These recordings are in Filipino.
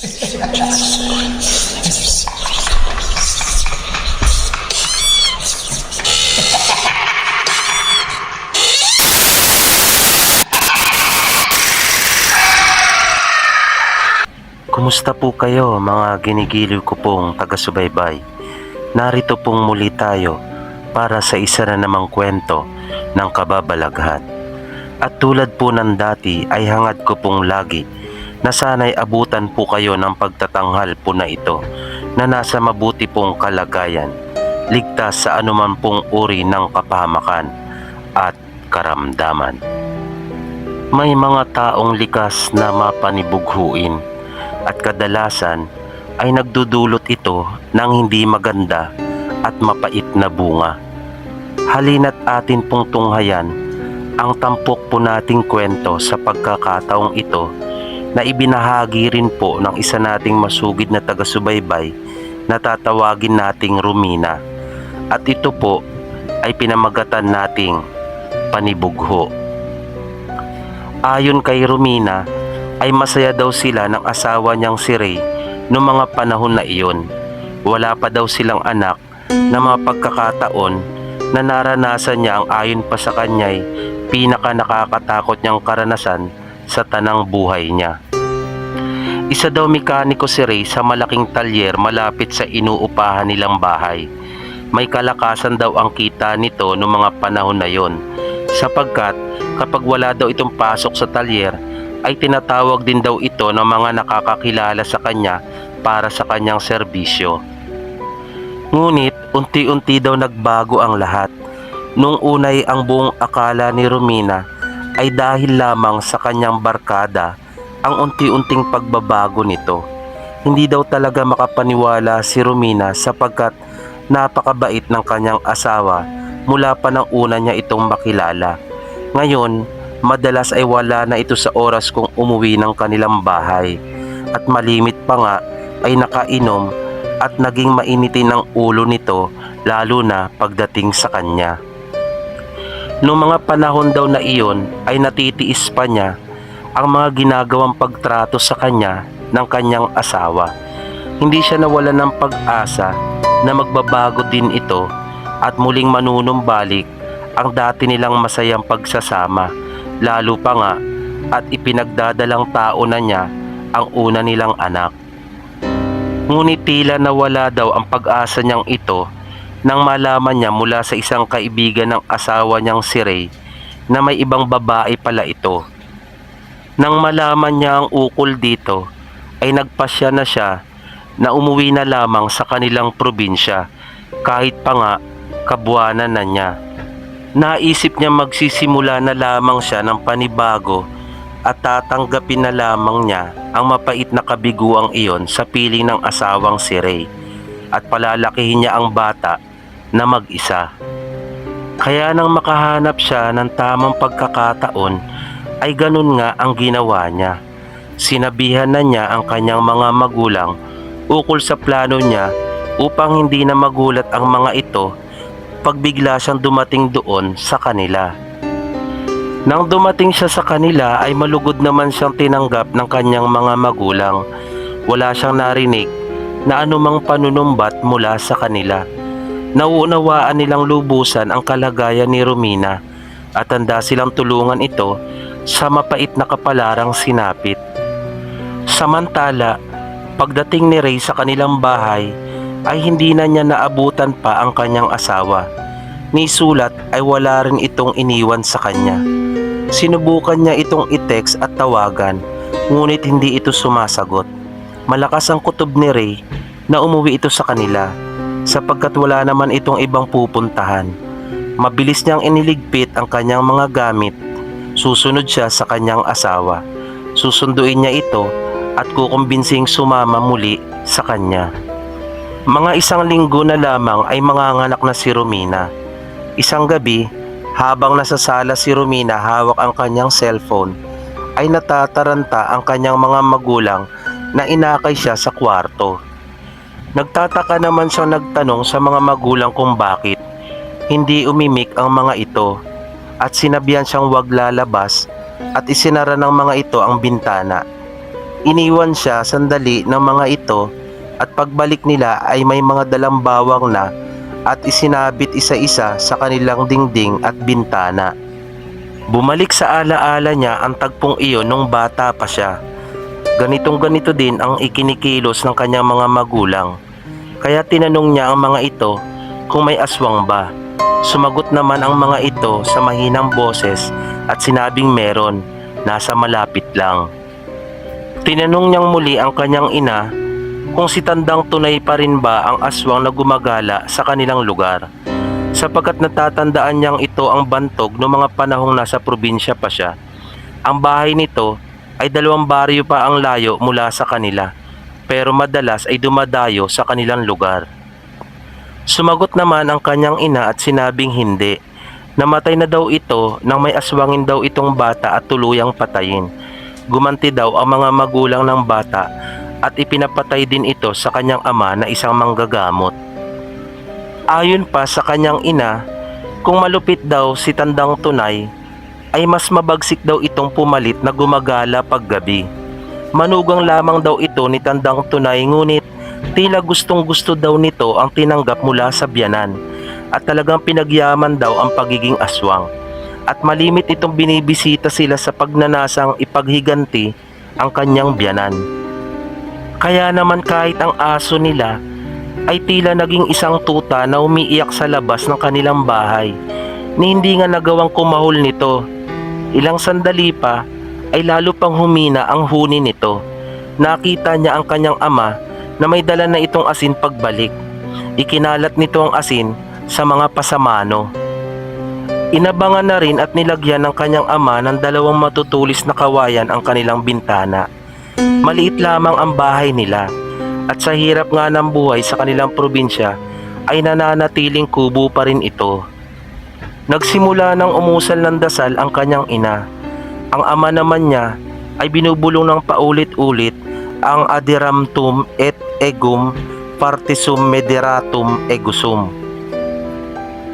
Kumusta po kayo mga ginigiliw ko pong taga-subaybay? Narito pong muli tayo para sa isa na namang kwento ng kababalaghan. At tulad po ng dati ay hangad ko pong lagi na sana'y abutan po kayo ng pagtatanghal po na ito na nasa mabuti pong kalagayan, ligtas sa anuman pong uri ng kapahamakan at karamdaman. May mga taong likas na mapanibughuin at kadalasan ay nagdudulot ito ng hindi maganda at mapait na bunga. Halina't atin pong tunghayan ang tampok po nating kwento sa pagkakataong ito na ibinahagi rin po ng isa nating masugid na taga-subaybay na tatawagin nating Rumina. At ito po ay pinamagatan nating panibugho. Ayon kay Rumina, ay masaya daw sila ng asawa niyang si Ray noong mga panahon na iyon. Wala pa daw silang anak na mga pagkakataon na naranasan niya ang ayon pa sa kanya'y pinaka nakakatakot niyang karanasan sa tanang buhay niya. Isa daw mekaniko si Ray sa malaking talyer malapit sa inuupahan nilang bahay. May kalakasan daw ang kita nito noong mga panahon na yon sapagkat kapag wala daw itong pasok sa talyer ay tinatawag din daw ito ng mga nakakakilala sa kanya para sa kanyang serbisyo. Ngunit unti-unti daw nagbago ang lahat. Nung unay ang buong akala ni Romina ay dahil lamang sa kanyang barkada ang unti-unting pagbabago nito. Hindi daw talaga makapaniwala si Romina sapagkat napakabait ng kanyang asawa mula pa ng una niya itong makilala. Ngayon, madalas ay wala na ito sa oras kung umuwi ng kanilang bahay at malimit pa nga ay nakainom at naging mainitin ang ulo nito lalo na pagdating sa kanya. Noong mga panahon daw na iyon ay natitiis pa niya ang mga ginagawang pagtrato sa kanya ng kanyang asawa. Hindi siya nawala ng pag-asa na magbabago din ito at muling manunumbalik ang dati nilang masayang pagsasama lalo pa nga at ipinagdadalang tao na niya ang una nilang anak. Ngunit tila nawala daw ang pag-asa niyang ito nang malaman niya mula sa isang kaibigan ng asawa niyang si Ray na may ibang babae pala ito. Nang malaman niya ang ukol dito ay nagpasya na siya na umuwi na lamang sa kanilang probinsya kahit pa nga kabuanan na niya. Naisip niya magsisimula na lamang siya ng panibago at tatanggapin na lamang niya ang mapait na kabiguang iyon sa piling ng asawang si Ray at palalakihin niya ang bata na mag-isa. Kaya nang makahanap siya ng tamang pagkakataon ay ganun nga ang ginawa niya. Sinabihan na niya ang kanyang mga magulang ukol sa plano niya upang hindi na magulat ang mga ito pag bigla siyang dumating doon sa kanila. Nang dumating siya sa kanila ay malugod naman siyang tinanggap ng kanyang mga magulang. Wala siyang narinig na anumang panunumbat mula sa kanila. Nauunawaan nilang lubusan ang kalagayan ni Romina at handa silang tulungan ito sa mapait na kapalarang sinapit. Samantala, pagdating ni Ray sa kanilang bahay ay hindi na niya naabutan pa ang kanyang asawa. Ni sulat ay wala rin itong iniwan sa kanya. Sinubukan niya itong i-text at tawagan ngunit hindi ito sumasagot. Malakas ang kutob ni Ray na umuwi ito sa kanila sapagkat wala naman itong ibang pupuntahan. Mabilis niyang iniligpit ang kanyang mga gamit. Susunod siya sa kanyang asawa. Susunduin niya ito at kukumbinsing sumama muli sa kanya. Mga isang linggo na lamang ay manganganak na si Romina. Isang gabi, habang nasa sala si Romina hawak ang kanyang cellphone, ay natataranta ang kanyang mga magulang na inakay siya sa kwarto. Nagtataka naman siyang nagtanong sa mga magulang kung bakit hindi umimik ang mga ito at sinabihan siyang wag lalabas at isinara ng mga ito ang bintana. iniwan siya sandali ng mga ito at pagbalik nila ay may mga dalang bawang na at isinabit isa-isa sa kanilang dingding at bintana. Bumalik sa alaala niya ang tagpong iyon nung bata pa siya. Ganitong ganito din ang ikinikilos ng kanyang mga magulang. Kaya tinanong niya ang mga ito kung may aswang ba. Sumagot naman ang mga ito sa mahinang boses at sinabing meron, nasa malapit lang. Tinanong niyang muli ang kanyang ina kung si Tandang tunay pa rin ba ang aswang na gumagala sa kanilang lugar. Sapagkat natatandaan niyang ito ang bantog noong mga panahong nasa probinsya pa siya. Ang bahay nito ay dalawang baryo pa ang layo mula sa kanila, pero madalas ay dumadayo sa kanilang lugar. Sumagot naman ang kanyang ina at sinabing hindi. Namatay na daw ito nang may aswangin daw itong bata at tuluyang patayin. Gumanti daw ang mga magulang ng bata at ipinapatay din ito sa kanyang ama na isang manggagamot. Ayon pa sa kanyang ina, kung malupit daw si Tandang Tunay, ay mas mabagsik daw itong pumalit na gumagala paggabi. Manugang lamang daw ito ni Tandang Tunay ngunit tila gustong gusto daw nito ang tinanggap mula sa biyanan at talagang pinagyaman daw ang pagiging aswang. At malimit itong binibisita sila sa pagnanasang ipaghiganti ang kanyang biyanan. Kaya naman kahit ang aso nila ay tila naging isang tuta na umiiyak sa labas ng kanilang bahay ni hindi nga nagawang kumahol nito. Ilang sandali pa ay lalo pang humina ang huni nito. Nakita niya ang kanyang ama na may dala na itong asin pagbalik. Ikinalat nito ang asin sa mga pasamano. Inabangan na rin at nilagyan ng kanyang ama ng dalawang matutulis na kawayan ang kanilang bintana. Maliit lamang ang bahay nila at sa hirap nga ng buhay sa kanilang probinsya ay nananatiling kubo pa rin ito. Nagsimula ng umusal ng dasal ang kanyang ina. Ang ama naman niya ay binubulong ng paulit-ulit ang adiramtum et egum partisum mederatum egusum.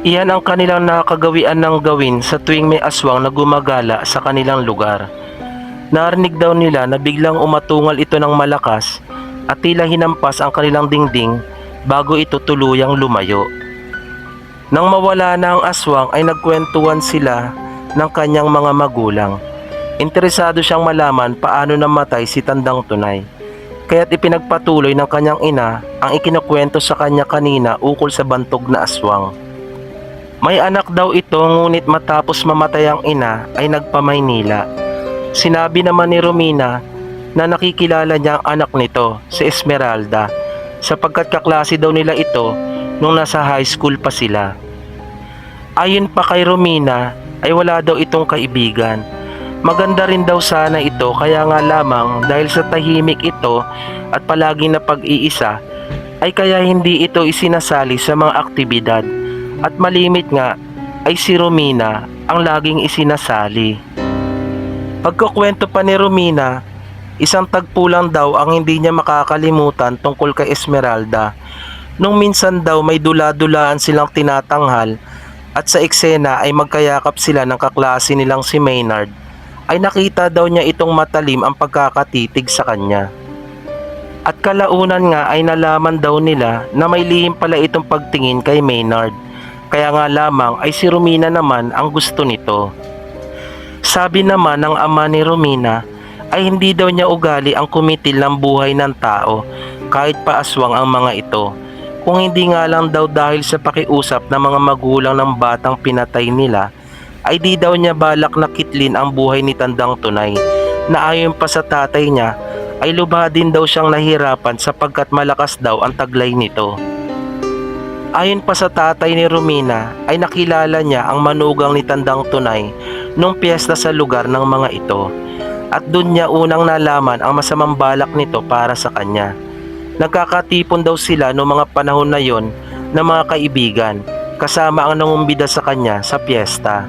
Iyan ang kanilang nakagawian ng gawin sa tuwing may aswang na gumagala sa kanilang lugar. Narinig daw nila na biglang umatungal ito ng malakas at tila hinampas ang kanilang dingding bago ito tuluyang lumayo. Nang mawala na ang aswang ay nagkwentuhan sila ng kanyang mga magulang. Interesado siyang malaman paano namatay si Tandang Tunay. Kaya't ipinagpatuloy ng kanyang ina ang ikinukwento sa kanya kanina ukol sa bantog na aswang. May anak daw ito ngunit matapos mamatay ang ina ay nagpamaynila. Sinabi naman ni Romina na nakikilala niya ang anak nito, si Esmeralda, sapagkat kaklase daw nila ito nung nasa high school pa sila. Ayon pa kay Romina ay wala daw itong kaibigan. Maganda rin daw sana ito kaya nga lamang dahil sa tahimik ito at palagi na pag-iisa ay kaya hindi ito isinasali sa mga aktibidad at malimit nga ay si Romina ang laging isinasali. Pagkukwento pa ni Romina, isang tagpo daw ang hindi niya makakalimutan tungkol kay Esmeralda. Nung minsan daw may dula-dulaan silang tinatanghal at sa eksena ay magkayakap sila ng kaklase nilang si Maynard, ay nakita daw niya itong matalim ang pagkakatitig sa kanya. At kalaunan nga ay nalaman daw nila na may lihim pala itong pagtingin kay Maynard. Kaya nga lamang ay si Romina naman ang gusto nito. Sabi naman ng ama ni Romina ay hindi daw niya ugali ang kumitil ng buhay ng tao kahit pa aswang ang mga ito. Kung hindi nga lang daw dahil sa pakiusap ng mga magulang ng batang pinatay nila ay di daw niya balak na kitlin ang buhay ni Tandang Tunay na ayon pa sa tatay niya ay lubha din daw siyang nahirapan sapagkat malakas daw ang taglay nito. Ayon pa sa tatay ni Romina ay nakilala niya ang manugang ni Tandang Tunay nung piyesta sa lugar ng mga ito at doon niya unang nalaman ang masamang balak nito para sa kanya. Nagkakatipon daw sila noong mga panahon na yon ng mga kaibigan kasama ang nangumbida sa kanya sa piyesta.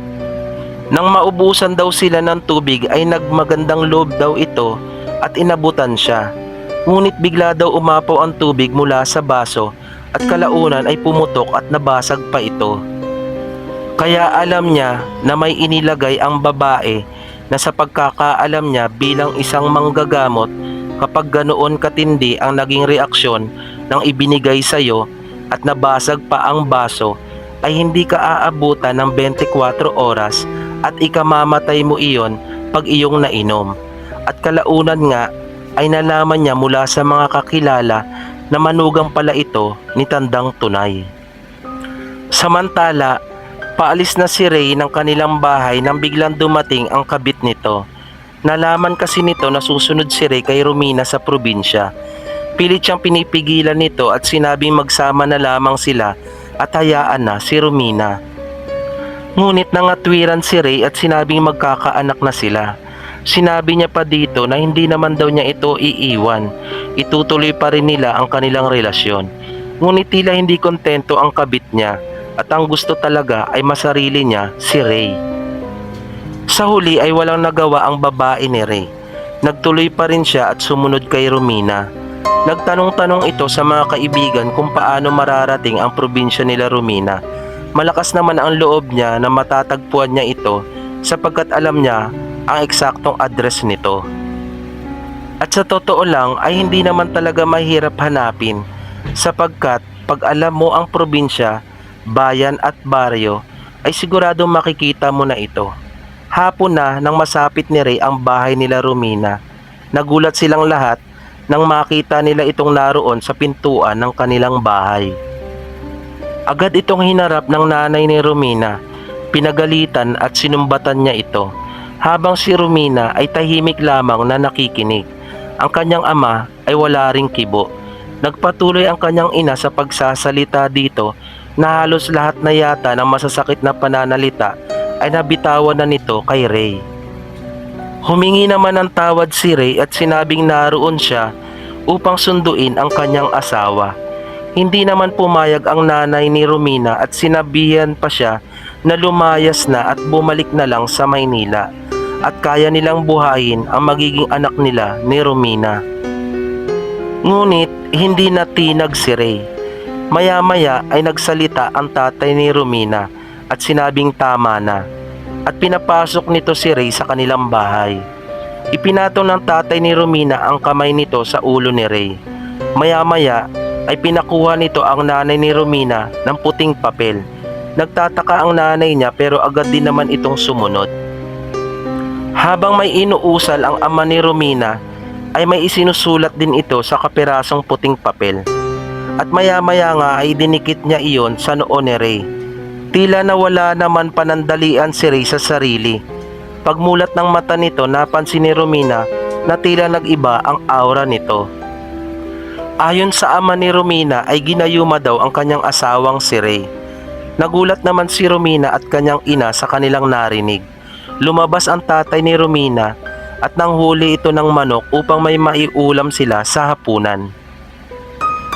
Nang maubusan daw sila ng tubig ay nagmagandang loob daw ito at inabutan siya. Ngunit bigla daw umapaw ang tubig mula sa baso at kalaunan ay pumutok at nabasag pa ito. Kaya alam niya na may inilagay ang babae na sa pagkakaalam niya bilang isang manggagamot kapag ganoon katindi ang naging reaksyon ng ibinigay sa'yo at nabasag pa ang baso ay hindi ka aabutan ng 24 oras at ikamamatay mo iyon pag iyong nainom. At kalaunan nga ay nalaman niya mula sa mga kakilala na manugang pala ito ni Tandang Tunay. Samantala, paalis na si Ray ng kanilang bahay nang biglang dumating ang kabit nito. Nalaman kasi nito na susunod si Ray kay Romina sa probinsya. Pilit siyang pinipigilan nito at sinabing magsama na lamang sila at hayaan na si Romina. Ngunit nangatwiran si Ray at sinabing magkakaanak na sila. Sinabi niya pa dito na hindi naman daw niya ito iiwan. Itutuloy pa rin nila ang kanilang relasyon. Ngunit tila hindi kontento ang kabit niya at ang gusto talaga ay masarili niya si Ray. Sa huli ay walang nagawa ang babae ni Ray. Nagtuloy pa rin siya at sumunod kay Romina. Nagtanong-tanong ito sa mga kaibigan kung paano mararating ang probinsya nila Romina. Malakas naman ang loob niya na matatagpuan niya ito sapagkat alam niya ang eksaktong address nito. At sa totoo lang ay hindi naman talaga mahirap hanapin sapagkat pag alam mo ang probinsya, bayan at baryo ay sigurado makikita mo na ito. Hapon na nang masapit ni Ray ang bahay nila Romina. Nagulat silang lahat nang makita nila itong naroon sa pintuan ng kanilang bahay. Agad itong hinarap ng nanay ni Romina. Pinagalitan at sinumbatan niya ito. Habang si Romina ay tahimik lamang na nakikinig. Ang kanyang ama ay wala ring kibo. Nagpatuloy ang kanyang ina sa pagsasalita dito na halos lahat na yata ng masasakit na pananalita ay nabitawan na nito kay Ray. Humingi naman ng tawad si Ray at sinabing naroon siya upang sunduin ang kanyang asawa. Hindi naman pumayag ang nanay ni Romina at sinabihan pa siya na lumayas na at bumalik na lang sa Maynila at kaya nilang buhayin ang magiging anak nila ni Romina. Ngunit hindi natinag si Ray. Maya-maya ay nagsalita ang tatay ni Romina at sinabing tama na at pinapasok nito si Ray sa kanilang bahay. Ipinato ng tatay ni Romina ang kamay nito sa ulo ni Ray. Maya-maya ay pinakuha nito ang nanay ni Romina ng puting papel. Nagtataka ang nanay niya pero agad din naman itong sumunod. Habang may inuusal ang ama ni Romina, ay may isinusulat din ito sa kapirasong puting papel. At maya-maya nga ay dinikit niya iyon sa noo ni Ray. Tila nawala naman panandalian si Ray sa sarili. Pagmulat ng mata nito, napansin ni Romina na tila nag-iba ang aura nito. Ayon sa ama ni Romina ay ginayuma daw ang kanyang asawang si Ray. Nagulat naman si Romina at kanyang ina sa kanilang narinig. Lumabas ang tatay ni Romina at nanghuli ito ng manok upang may maiulam sila sa hapunan.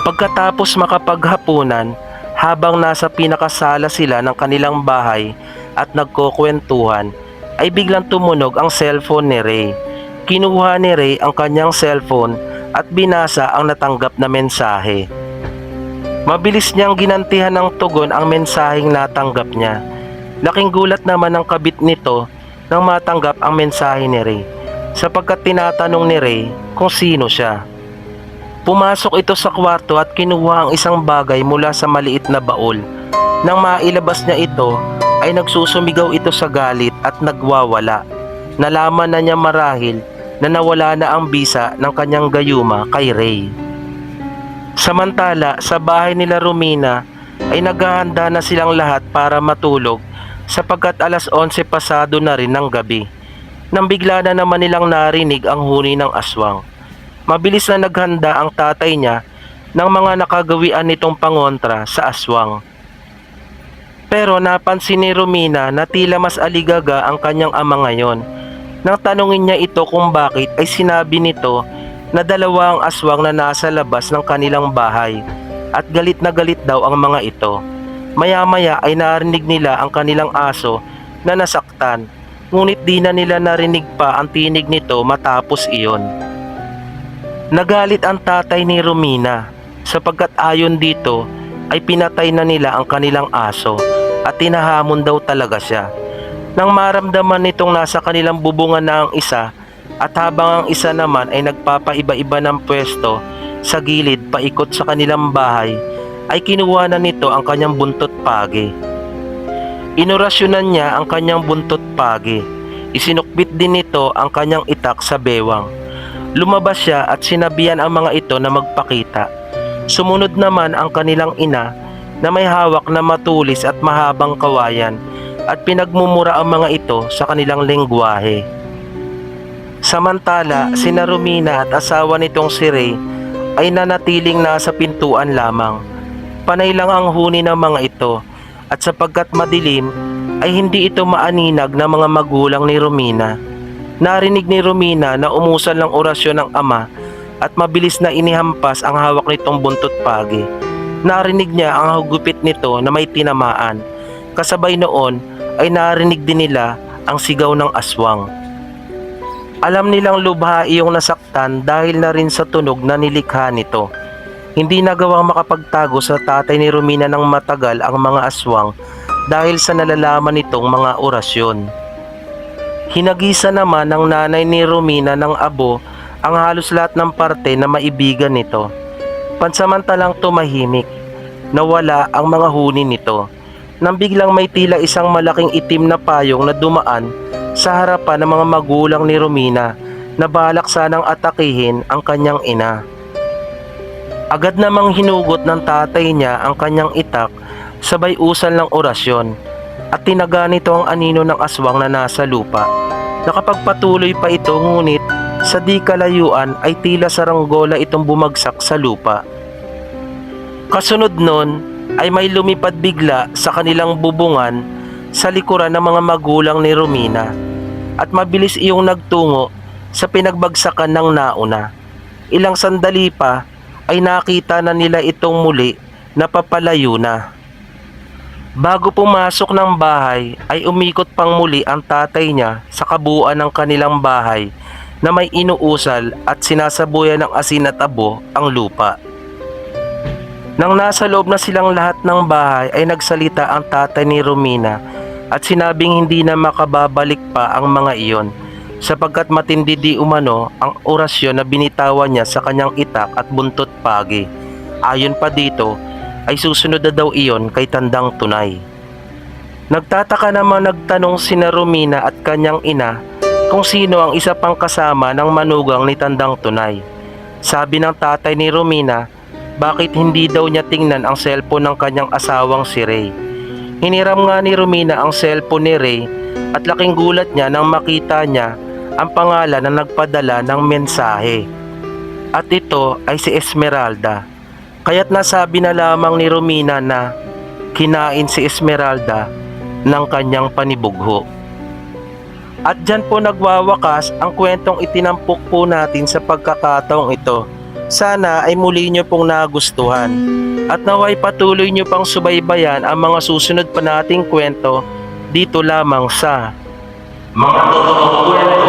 Pagkatapos makapaghapunan, habang nasa pinakasala sila ng kanilang bahay at nagkukwentuhan, ay biglang tumunog ang cellphone ni Ray. Kinuha ni Ray ang kanyang cellphone at binasa ang natanggap na mensahe. Mabilis niyang ginantihan ng tugon ang mensaheng natanggap niya. Laking gulat naman ang kabit nito nang matanggap ang mensahe ni Ray sapagkat tinatanong ni Ray kung sino siya. Pumasok ito sa kwarto at kinuha ang isang bagay mula sa maliit na baul. Nang mailabas niya ito, ay nagsusumigaw ito sa galit at nagwawala. Nalaman na niya marahil na nawala na ang bisa ng kanyang gayuma kay Ray. Samantala, sa bahay nila Romina ay naghahanda na silang lahat para matulog sapagkat alas 11 pasado na rin ng gabi. Nang bigla na naman nilang narinig ang huni ng aswang. Mabilis na naghanda ang tatay niya ng mga nakagawian nitong pangontra sa aswang. Pero napansin ni Romina na tila mas aligaga ang kanyang ama ngayon. Nang tanungin niya ito kung bakit ay sinabi nito na dalawa ang aswang na nasa labas ng kanilang bahay at galit na galit daw ang mga ito. Maya-maya ay narinig nila ang kanilang aso na nasaktan ngunit di na nila narinig pa ang tinig nito matapos iyon. Nagalit ang tatay ni Romina sapagkat ayon dito ay pinatay na nila ang kanilang aso at tinahamon daw talaga siya. Nang maramdaman nitong nasa kanilang bubungan na ang isa At habang ang isa naman ay nagpapaiba-iba ng pwesto sa gilid paikot sa kanilang bahay, ay kinuha na nito ang kanyang buntot pagi. Inorasyonan niya ang kanyang buntot pagi. Isinukbit din nito ang kanyang itak sa bewang. Lumabas siya at sinabihan ang mga ito na magpakita. Sumunod naman ang kanilang ina na may hawak na matulis at mahabang kawayan at pinagmumura ang mga ito sa kanilang lengguwahe. Samantala, sina Romina at asawa nitong si Ray ay nanatiling nasa pintuan lamang. Panay lang ang huni ng mga ito at sapagkat madilim ay hindi ito maaninag ng mga magulang ni Romina. Narinig ni Romina na umusan ng orasyon ng ama at mabilis na inihampas ang hawak nitong buntot pagi. Narinig niya ang hugupit nito na may tinamaan. Kasabay noon ay narinig din nila ang sigaw ng aswang. Alam nilang lubha iyong nasaktan dahil na rin sa tunog na nilikha nito. Hindi nagawang makapagtago sa tatay ni Romina ng matagal ang mga aswang dahil sa nalalaman nitong mga orasyon. Hinagisa naman ng nanay ni Romina ng abo ang halos lahat ng parte na maibigan nito. Pansamantalang tumahimik, nawala ang mga huni nito. Nang biglang may tila isang malaking itim na payong na dumaan sa harapan ng mga magulang ni Romina na balak sanang atakihin ang kanyang ina. Agad namang hinugot ng tatay niya ang kanyang itak sabay usal ng orasyon at tinaga nito ang anino ng aswang na nasa lupa. Nakapagpatuloy pa ito ngunit sa di kalayuan ay tila saranggola itong bumagsak sa lupa. Kasunod nun ay may lumipad bigla sa kanilang bubungan sa likuran ng mga magulang ni Romina at mabilis iyong nagtungo sa pinagbagsakan ng nauna. Ilang sandali pa ay nakita na nila itong muli na papalayo na. Bago pumasok ng bahay ay umikot pang muli ang tatay niya sa kabuuan ng kanilang bahay na may inuusal at sinasabuyan ng asin at abo ang lupa. Nang nasa loob na silang lahat ng bahay ay nagsalita ang tatay ni Romina at sinabing hindi na makababalik pa ang mga iyon sapagkat matindi di umano ang orasyon na binitawan niya sa kanyang itak at buntot pagi. Ayon pa dito ay susunod na daw iyon kay tandang tunay. Nagtataka naman nagtanong sina Romina at kanyang ina kung sino ang isa pang kasama ng manugang ni tandang tunay. Sabi ng tatay ni Romina bakit hindi daw niya tingnan ang cellphone ng kanyang asawang si Ray. Hiniram nga ni Romina ang cellphone ni Ray at laking gulat niya nang makita niya ang pangalan na nagpadala ng mensahe. At ito ay si Esmeralda. Kaya't nasabi na lamang ni Romina na kinain si Esmeralda ng kanyang panibugho. At dyan po nagwawakas ang kwentong itinampok po natin sa pagkakataong ito. Sana ay muli nyo pong nagustuhan. At naway patuloy nyo pang subaybayan ang mga susunod pa nating kwento dito lamang sa Mga Totoong Kwento